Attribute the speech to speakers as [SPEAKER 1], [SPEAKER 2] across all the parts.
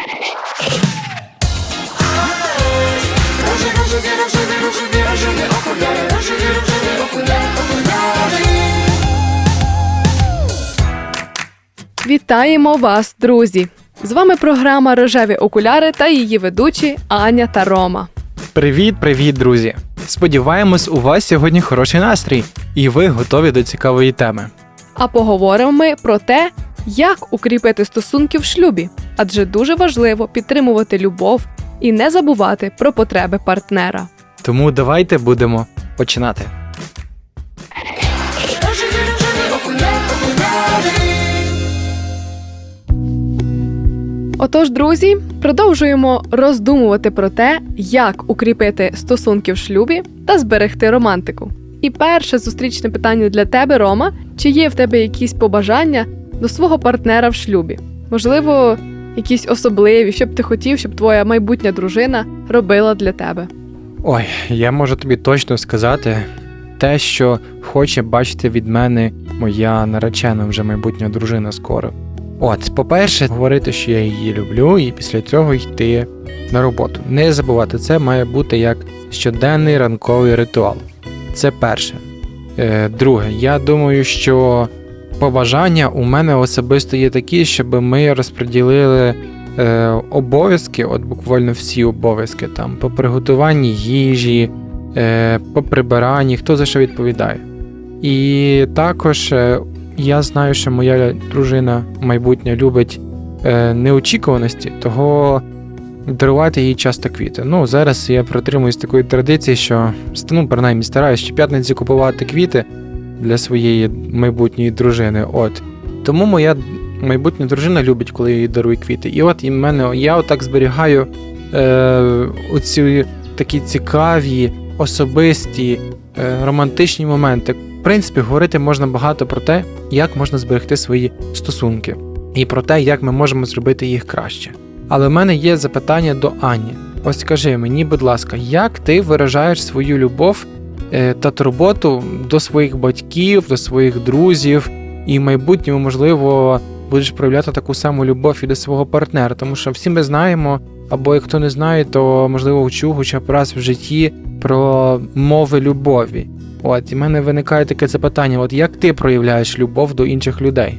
[SPEAKER 1] Рожеві, рожеві, рожеві, рожеві, рожеві окуляри, рожеві, рожеві окуляри, окуляри.
[SPEAKER 2] Вітаємо вас, друзі! З вами програма Рожеві окуляри та її ведучі Аня та Рома.
[SPEAKER 3] Привіт, привіт, друзі! Сподіваємось, у вас сьогодні хороший настрій, і ви готові до цікавої теми.
[SPEAKER 2] А поговоримо ми про те, як укріпити стосунки в шлюбі, адже дуже важливо підтримувати любов і не забувати про потреби партнера.
[SPEAKER 3] Тому давайте будемо починати.
[SPEAKER 2] Отож, друзі, продовжуємо роздумувати про те, як укріпити стосунки в шлюбі та зберегти романтику. І перше зустрічне питання для тебе, Рома: чи є в тебе якісь побажання до свого партнера в шлюбі? Можливо, якісь особливі, що б ти хотів, щоб твоя майбутня дружина робила для тебе.
[SPEAKER 3] Ой, я можу тобі точно сказати те, що хоче бачити від мене моя наречена вже майбутня дружина скоро. От, по-перше, говорити, що я її люблю, і після цього йти на роботу. Не забувати, це має бути як щоденний ранковий ритуал. Це перше. Е, друге, я думаю, що побажання у мене особисто є такі, щоб ми розподілили е, обов'язки, от буквально всі обов'язки там по приготуванні їжі, е, по прибиранні, хто за що відповідає. І також е, я знаю, що моя дружина майбутня любить е, неочікуваності, того дарувати їй часто квіти. Ну, зараз я притримуюсь такої традиції, що ну, принаймні стараюсь щоп'ятниці купувати квіти для своєї майбутньої дружини. От. Тому моя майбутня дружина любить, коли я їй дарую квіти. І от і мене я отак зберігаю е, оці такі цікаві, особисті, е, романтичні моменти. В принципі, говорити можна багато про те, як можна зберегти свої стосунки, і про те, як ми можемо зробити їх краще. Але в мене є запитання до Ані. Ось скажи мені, будь ласка, як ти виражаєш свою любов та турботу до своїх батьків, до своїх друзів, і в майбутньому, можливо, будеш проявляти таку саму любов і до свого партнера, тому що всі ми знаємо, або хто не знає, то можливо чув хоча б раз в житті про мови любові. От і в мене виникає таке запитання: от як ти проявляєш любов до інших людей?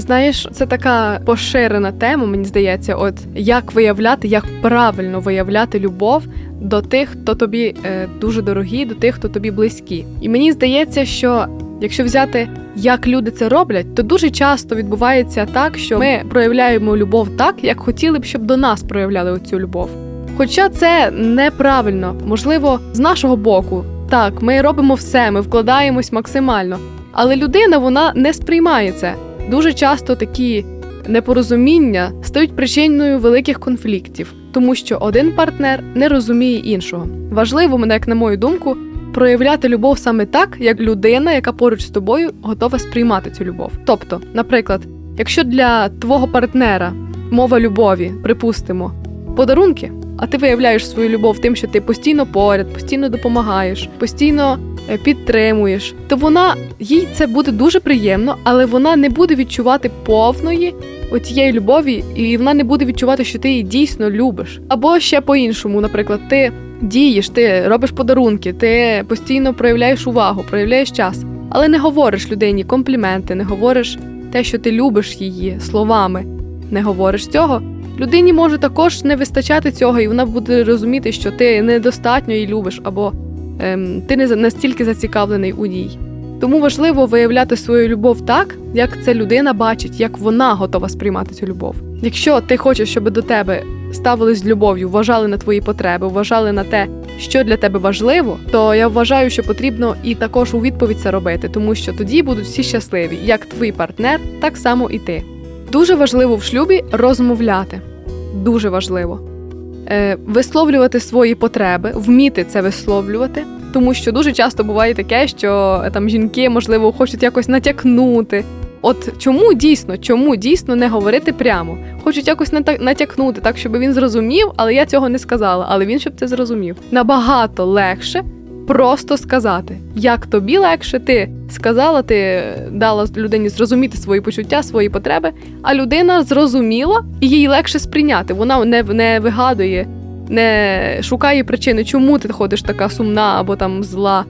[SPEAKER 2] Знаєш, це така поширена тема, мені здається, от як виявляти, як правильно виявляти любов до тих, хто тобі е, дуже дорогі, до тих, хто тобі близькі. І мені здається, що якщо взяти, як люди це роблять, то дуже часто відбувається так, що ми проявляємо любов так, як хотіли б, щоб до нас проявляли оцю любов. Хоча це неправильно, можливо, з нашого боку, так, ми робимо все, ми вкладаємось максимально, але людина вона не сприймає це. Дуже часто такі непорозуміння стають причиною великих конфліктів, тому що один партнер не розуміє іншого. Важливо мене, як на мою думку, проявляти любов саме так, як людина, яка поруч з тобою готова сприймати цю любов. Тобто, наприклад, якщо для твого партнера мова любові, припустимо, подарунки, а ти виявляєш свою любов тим, що ти постійно поряд, постійно допомагаєш, постійно підтримуєш, то вона їй це буде дуже приємно, але вона не буде відчувати повної оцієї любові, і вона не буде відчувати, що ти її дійсно любиш. Або ще по-іншому, наприклад, ти дієш, ти робиш подарунки, ти постійно проявляєш увагу, проявляєш час, але не говориш людині компліменти, не говориш те, що ти любиш її словами, не говориш цього. Людині може також не вистачати цього, і вона буде розуміти, що ти недостатньо її любиш, або ти не настільки зацікавлений у ній. Тому важливо виявляти свою любов так, як це людина бачить, як вона готова сприймати цю любов. Якщо ти хочеш, щоб до тебе ставились з любов'ю, вважали на твої потреби, вважали на те, що для тебе важливо, то я вважаю, що потрібно і також у відповідь це робити, тому що тоді будуть всі щасливі, як твій партнер, так само і ти. Дуже важливо в шлюбі розмовляти. Дуже важливо. Е, висловлювати свої потреби, вміти це висловлювати, тому що дуже часто буває таке, що е, там жінки, можливо, хочуть якось натякнути. От чому дійсно, чому дійсно не говорити прямо? Хочуть якось натякнути, так щоб він зрозумів, але я цього не сказала, але він щоб це зрозумів. Набагато легше просто сказати, як тобі легше, ти сказала, ти дала людині зрозуміти свої почуття, свої потреби, а людина зрозуміла і їй легше сприйняти. Вона не, не вигадує, не шукає причини, чому ти ходиш така сумна або там зла.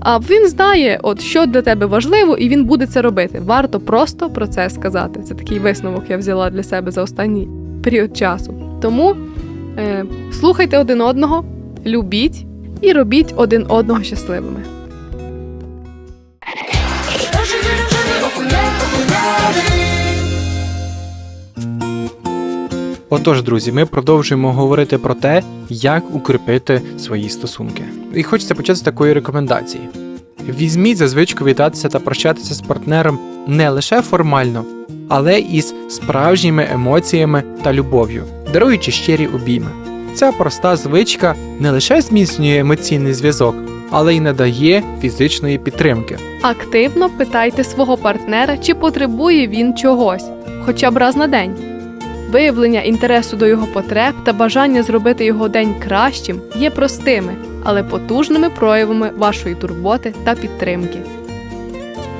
[SPEAKER 2] А він знає, от що для тебе важливо, і він буде це робити. Варто просто про це сказати. Це такий висновок я взяла для себе за останній період часу. Тому е, слухайте один одного, любіть і робіть один одного щасливими.
[SPEAKER 3] Отож, друзі, ми продовжуємо говорити про те, як укріпити свої стосунки. І хочеться почати з такої рекомендації: візьміть за звичку вітатися та прощатися з партнером не лише формально, але і з справжніми емоціями та любов'ю, даруючи щирі обійми. Ця проста звичка не лише зміцнює емоційний зв'язок, але й надає фізичної підтримки.
[SPEAKER 2] Активно питайте свого партнера, чи потребує він чогось, хоча б раз на день. Виявлення інтересу до його потреб та бажання зробити його день кращим є простими, але потужними проявами вашої турботи та підтримки.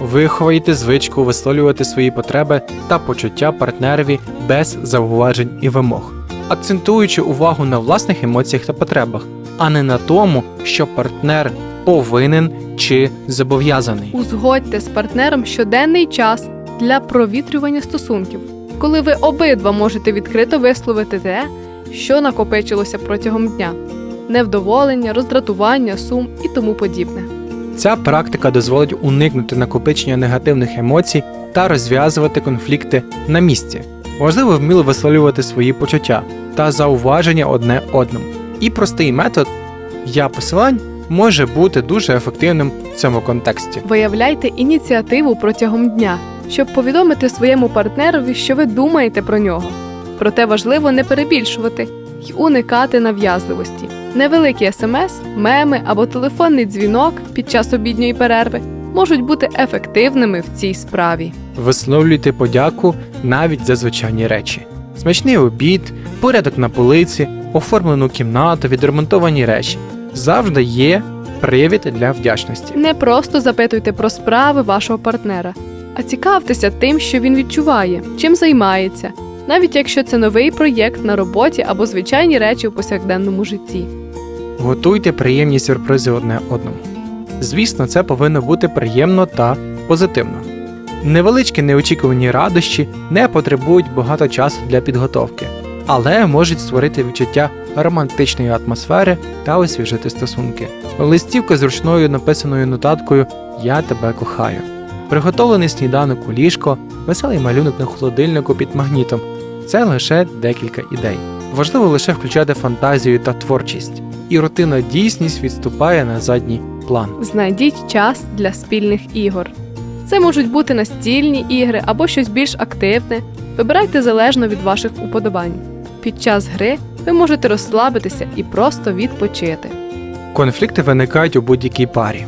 [SPEAKER 3] Виховайте звичку висловлювати свої потреби та почуття партнерові без зауважень і вимог, акцентуючи увагу на власних емоціях та потребах, а не на тому, що партнер повинен чи зобов'язаний.
[SPEAKER 2] Узгодьте з партнером щоденний час для провітрювання стосунків, коли ви обидва можете відкрито висловити те, що накопичилося протягом дня невдоволення, роздратування, сум і тому подібне.
[SPEAKER 3] Ця практика дозволить уникнути накопичення негативних емоцій та розв'язувати конфлікти на місці. Важливо вміло висловлювати свої почуття та зауваження одне одному. І простий метод я посилань може бути дуже ефективним в цьому контексті.
[SPEAKER 2] Виявляйте ініціативу протягом дня, щоб повідомити своєму партнерові, що ви думаєте про нього. Проте важливо не перебільшувати й уникати нав'язливості. Невеликі смс, меми або телефонний дзвінок під час обідньої перерви можуть бути ефективними в цій справі.
[SPEAKER 3] Висловлюйте подяку навіть за звичайні речі: смачний обід, порядок на полиці, оформлену кімнату, відремонтовані речі завжди є привід для вдячності.
[SPEAKER 2] Не просто запитуйте про справи вашого партнера, а цікавтеся тим, що він відчуває, чим займається, навіть якщо це новий проєкт на роботі або звичайні речі у повсякденному житті.
[SPEAKER 3] Готуйте приємні сюрпризи одне одному. Звісно, це повинно бути приємно та позитивно. Невеличкі неочікувані радощі не потребують багато часу для підготовки, але можуть створити відчуття романтичної атмосфери та освіжити стосунки. Листівка з ручною написаною нотаткою Я тебе кохаю. Приготовлений сніданок у ліжко, веселий малюнок на холодильнику під магнітом це лише декілька ідей. Важливо лише включати фантазію та творчість, і рутинна дійсність відступає на задній план.
[SPEAKER 2] Знайдіть час для спільних ігор. Це можуть бути настільні ігри або щось більш активне. Вибирайте залежно від ваших уподобань. Під час гри ви можете розслабитися і просто відпочити.
[SPEAKER 3] Конфлікти виникають у будь-якій парі,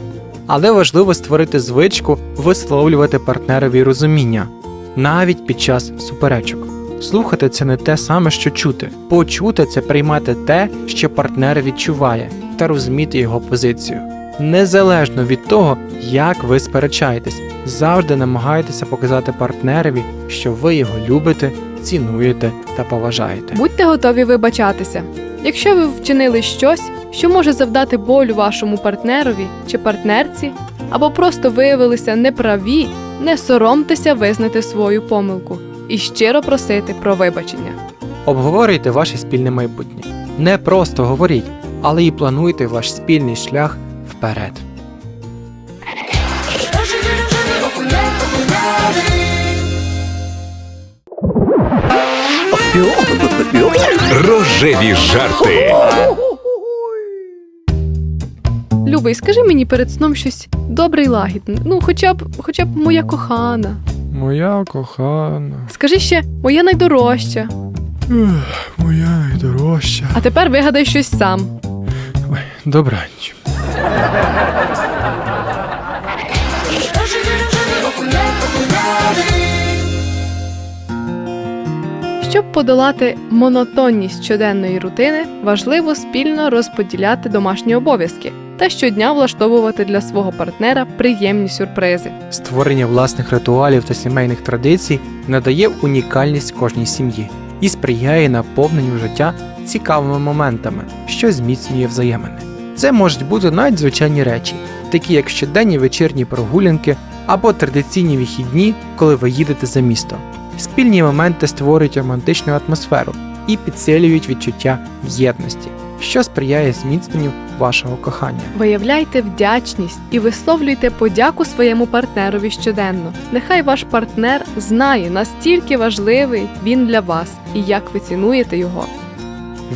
[SPEAKER 3] але важливо створити звичку висловлювати партнерові розуміння навіть під час суперечок. Слухати це не те саме, що чути. Почути це приймати те, що партнер відчуває, та розуміти його позицію. Незалежно від того, як ви сперечаєтесь, завжди намагайтеся показати партнерові, що ви його любите, цінуєте та поважаєте.
[SPEAKER 2] Будьте готові вибачатися. Якщо ви вчинили щось, що може завдати болю вашому партнерові чи партнерці, або просто виявилися неправі, не соромтеся визнати свою помилку і щиро просити про вибачення.
[SPEAKER 3] Обговорюйте ваше спільне майбутнє. Не просто говоріть, але й плануйте ваш спільний шлях вперед.
[SPEAKER 1] Рожеві
[SPEAKER 4] жарти.
[SPEAKER 2] Любий, скажи мені перед сном щось добре й лагідне. Ну, хоча б, хоча б моя кохана.
[SPEAKER 3] Моя кохана,
[SPEAKER 2] Скажи ще моя найдорожча.
[SPEAKER 3] моя найдорожча.
[SPEAKER 2] А тепер вигадай щось сам.
[SPEAKER 3] Добраніч.
[SPEAKER 2] Щоб подолати монотонність щоденної рутини, важливо спільно розподіляти домашні обов'язки. та щодня влаштовувати для свого партнера приємні сюрпризи.
[SPEAKER 3] Створення власних ритуалів та сімейних традицій надає унікальність кожній сім'ї і сприяє наповненню життя цікавими моментами, що зміцнює взаємини. Це можуть бути навіть звичайні речі, такі як щоденні вечірні прогулянки або традиційні вихідні, коли ви їдете за місто. Спільні моменти створюють романтичну атмосферу і підсилюють відчуття єдності, що сприяє зміцненню вашого кохання.
[SPEAKER 2] Виявляйте вдячність і висловлюйте подяку своєму партнерові щоденно. Нехай ваш партнер знає, настільки важливий він для вас і як ви цінуєте його.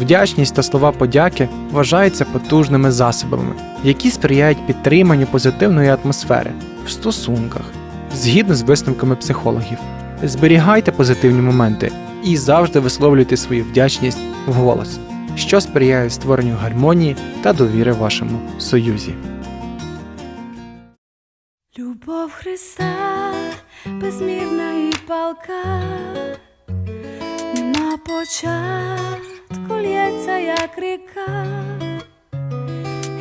[SPEAKER 3] Вдячність та слова подяки вважаються потужними засобами, які сприяють підтриманню позитивної атмосфери в стосунках, згідно з висновками психологів. Зберігайте позитивні моменти і завжди висловлюйте свою вдячність вголос, що сприяє створенню гармонії та довіри вашому союзі.
[SPEAKER 5] Любов Христа безмірна і палка, нема початку лється, як ріка,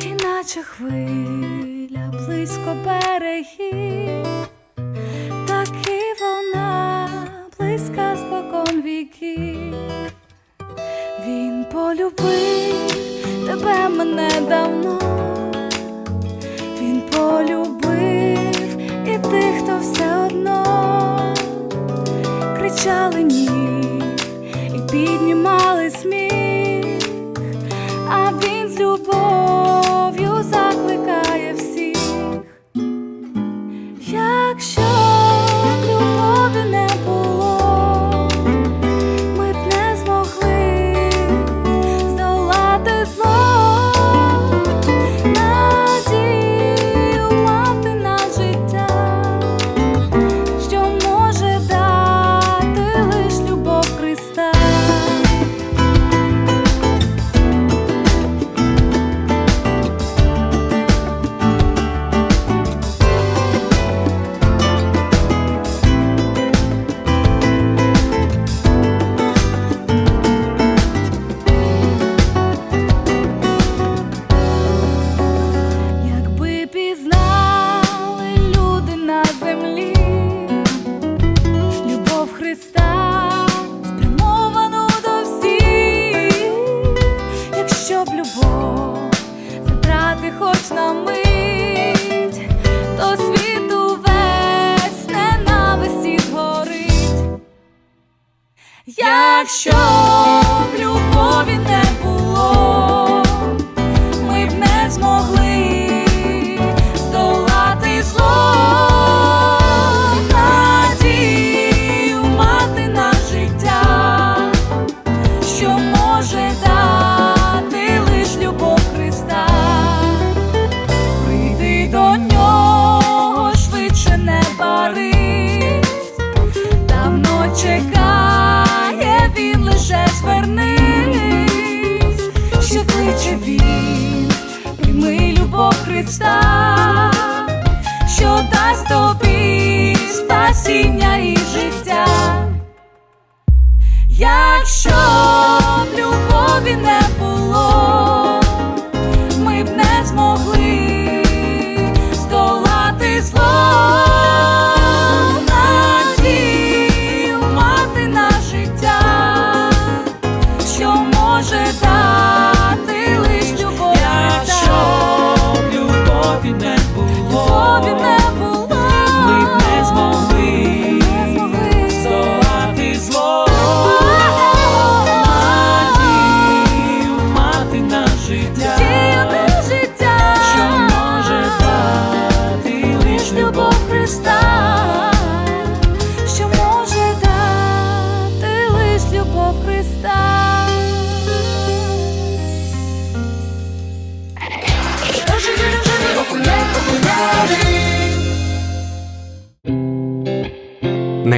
[SPEAKER 5] іначе хвиля близько берегів, так і вона близька спокон віків. Він полюбив тебе мене давно. Він полюбив і тих, хто все одно кричали Якщо Христа, що дасть тобі спасіння і життя. Якщо б любові не було,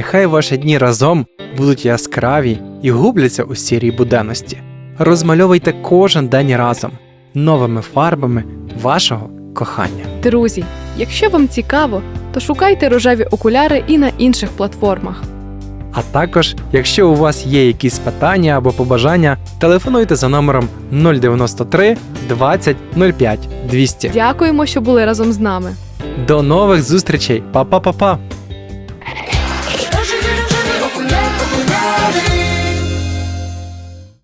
[SPEAKER 3] Нехай ваші дні разом будуть яскраві і губляться у сірій буденності. Розмальовуйте кожен день разом новими фарбами вашого кохання.
[SPEAKER 2] Друзі, якщо вам цікаво, то шукайте рожеві окуляри і на інших платформах.
[SPEAKER 3] А також, якщо у вас є якісь питання або побажання, телефонуйте за номером 093 20 05 200.
[SPEAKER 2] Дякуємо, що були разом з нами.
[SPEAKER 3] До нових зустрічей, Па-па-па-па!